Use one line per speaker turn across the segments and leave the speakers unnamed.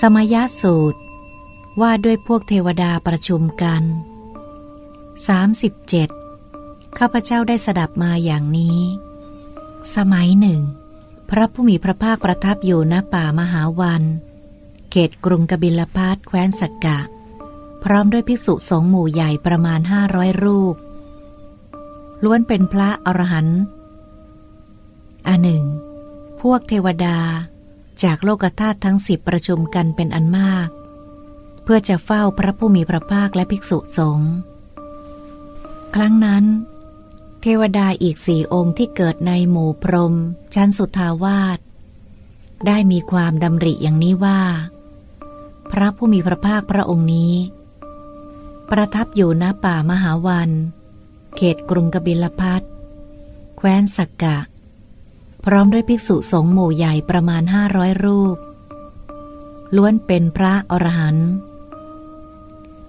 สมยสูตร ว่าด้วยพวกเทวดาประชุมกัน 37. ข้าพเจ้าได้สดับมาอย่างนี้ สมัยหนึ่ง พระผู้มีพระภาคประทับอยู่ณป่ามหาวัน เขตกรุงกบิลพัทแคว้นสักกะ พร้อมด้วยภิกษุสงฆ์หมู่ใหญ่ประมาณห้าร้อยรูป ล้วนเป็นพระอรหันต์อันหนึ่ง พวกเทวดา จากโลกธาตุทั้งสิบประชุมกันเป็นอันมาก เพื่อจะเฝ้าพระผู้มีพระภาคและภิกษุสงฆ์ครั้งนั้น เทวดาอีกสี่องค์ที่เกิดในหมู่พรม ชั้นสุทาวาสได้มีความดำริอย่างนี้ว่า พระผู้มีพระภาคพระองค์นี้ ประทับอยู่ณป่ามหาวัน เขตกรุงกบิลพัทแคว้นสักกะ พร้อมด้วยภิกษุสงฆ์หมู่ใหญ่ประมาณห้าร้อยรูป ล้วนเป็นพระอรหันต์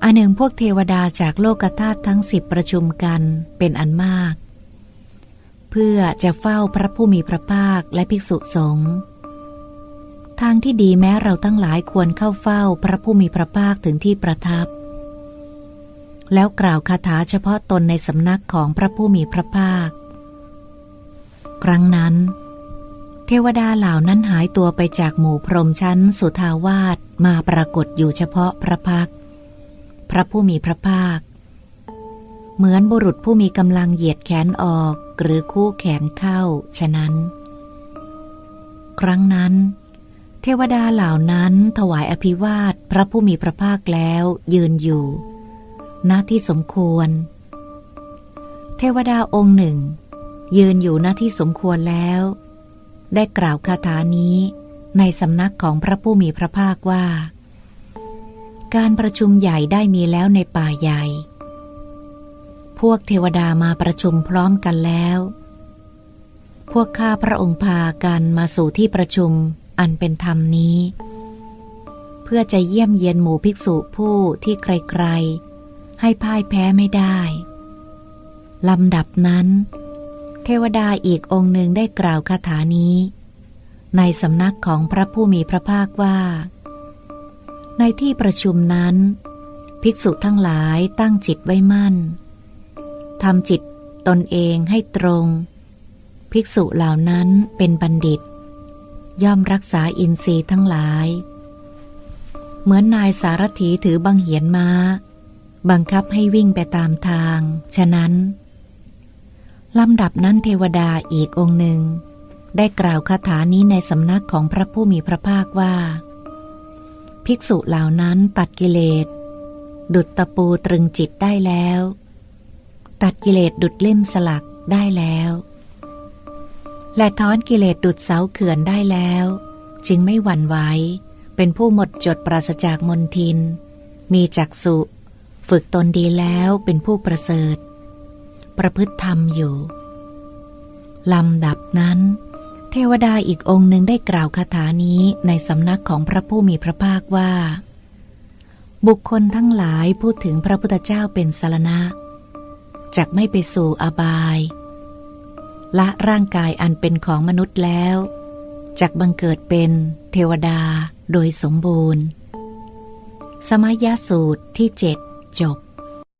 อันหนึ่งพวกเทวดาจากโลกธาตุทั้งสิบประชุมกันเป็นอันมาก เพื่อจะเฝ้าพระผู้มีพระภาคและภิกษุสงฆ์ทางที่ดีแม้เราทั้งหลายควรเข้าเฝ้าพระผู้มีพระภาคถึงที่ประทับ แล้วกล่าวคาถาเฉพาะตนในสำนักของพระผู้มีพระภาค ครั้งนั้น เทวดาเหล่านั้นหายตัวไปจากหมู่พรมชั้นสุทาวาสมาปรากฏอยู่เฉพาะพระพัก พระผู้มีพระภาค เหมือนบุรุษผู้มีกำลังเหยียดแขนออกหรือคู่แขนเข้า ฉะนั้น ครั้งนั้น เทวดาเหล่านั้นถวายอภิวาทพระผู้มีพระภาคแล้วยืนอยู่ณที่สมควร เทวดาองค์หนึ่ง ยืนอยู่ณที่สมควรแล้ว ได้กล่าวคาถานี้ในสำนักของพระผู้มีพระภาคว่า การประชุมใหญ่ได้มีแล้วในป่าใหญ่ พวกเทวดามาประชุมพร้อมกันแล้ว พวกข้าพระองค์พากันมาสู่ที่ประชุมอันเป็นธรรมนี้ เพื่อจะเยี่ยมเยียนหมู่ภิกษุผู้ที่ใครๆ ให้พ่ายแพ้ไม่ได้ลำดับนั้น เทวดาอีกองค์หนึ่งได้กล่าวคาถานี้ ในสำนักของพระผู้มีพระภาคว่า ในที่ประชุมนั้น ภิกษุทั้งหลายตั้งจิตไว้มั่นทำจิตตนเองให้ตรง ภิกษุเหล่านั้นเป็นบัณฑิต ย่อมรักษาอินทรีย์ทั้งหลาย เหมือนนายสารถีถือบังเหียนมา้า บังคับให้วิ่งไปตามทาง ฉะนั้น ลำดับนั้นเทวดาอีกองค์หนึ่ง ได้กล่าวคาถานี้ในสำนักของพระผู้มีพระภาคว่า ภิกษุเหล่านั้นตัดกิเลส ดุดตะปูตรึงจิตได้แล้ว ตัดกิเลสดุดเล่มสลักได้แล้ว และถอนกิเลสดุดเสาเขื่อนได้แล้ว จึงไม่หวั่นไหวเป็นผู้หมดจดปราศจากมนทิน มีจักสุ ฝึกตนดีแล้วเป็นผู้ประเสริฐ ประพฤติธรรมอยู่ลำดับนั้น เทวดาอีกองค์หนึ่งได้กล่าวคาถานี้ในสำนักของพระผู้มีพระภาคว่า บุคคลทั้งหลายพูดถึงพระพุทธเจ้าเป็นสารณะจักไม่ไปสู่อบาย ละร่างกายอันเป็นของมนุษย์แล้วจักบังเกิดเป็นเทวดาโดยสมบูรณ์ สมัยยสูตรที่เจ็ดจบ